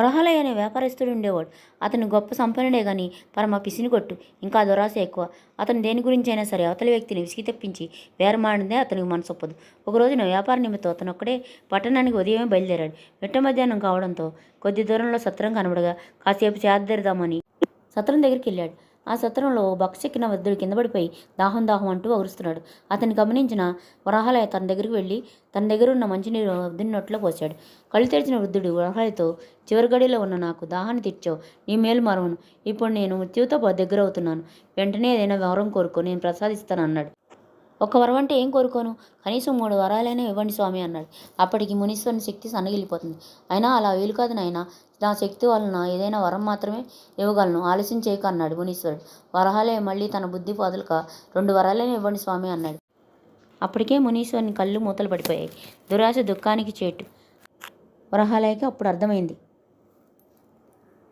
వరహాలయ్య అనే వ్యాపారస్తుడు ఉండేవాడు. అతను గొప్ప సంపన్నుడే గాని పరమ పిసినిగొట్టు ఇంకా దురాశ ఎక్కువ. అతను దేని గురించైనా సరే అవతలి వ్యక్తిని విసిగి తెప్పించి వేరమాడిందే అతనికి మనసొప్పదు. ఒక రోజున వ్యాపార నిమిత్తం అతను ఒక్కడే పట్టణానికి ఉదయమే బయలుదేరాడు. మిట్ట మధ్యాహ్నం కావడంతో కొద్ది దూరంలో సత్రం కనబడగా కాసేపు చేద్దరిదామని సత్రం దగ్గరికి వెళ్ళాడు. ఆ సత్రంలో బక్సెక్కిన వృద్ధుడు కింద పడిపోయి దాహం దాహం అంటూ అగురుస్తున్నాడు అతన్ని గమనించిన వరహాలయ తన దగ్గరికి వెళ్ళి తన దగ్గర ఉన్న మంచినీరు వృద్ధుని నోట్లో పోశాడు. కళ్ళు తెరిచిన వృద్ధుడు వరహాలతో చివరి గడిలో ఉన్న నాకు దాహాన్ని తెచ్చావు నీ మేలు మరవను. ఇప్పుడు నేను మృత్యువుతో దగ్గర అవుతున్నాను వెంటనే ఏదైనా వరం కోరుకో నేను ప్రసాదిస్తాను అన్నాడు. ఒక వరం అంటే ఏం కోరుకోను? కనీసం మూడు వరాలైనా ఇవ్వండి స్వామి అన్నాడు. అప్పటికి మునీశ్వరుని శక్తి సన్నగిలిపోతుంది అయినా అలా వీలు కాదు నాయన. నా శక్తి వలన ఏదైనా వరం మాత్రమే ఇవ్వగలను. ఆలస్యం చేయక అన్నాడు మునీశ్వరుడు. వరహాలే మళ్ళీ తన బుద్ధి వదలక రెండు వరాలైనా ఇవ్వండి స్వామి అన్నాడు. అప్పటికే మునీశ్వరుని కళ్ళు మూతలు పడిపోయాయి. దురాశ దుఃఖానికి చేటు. వరహాలయకి అప్పుడు అర్థమైంది.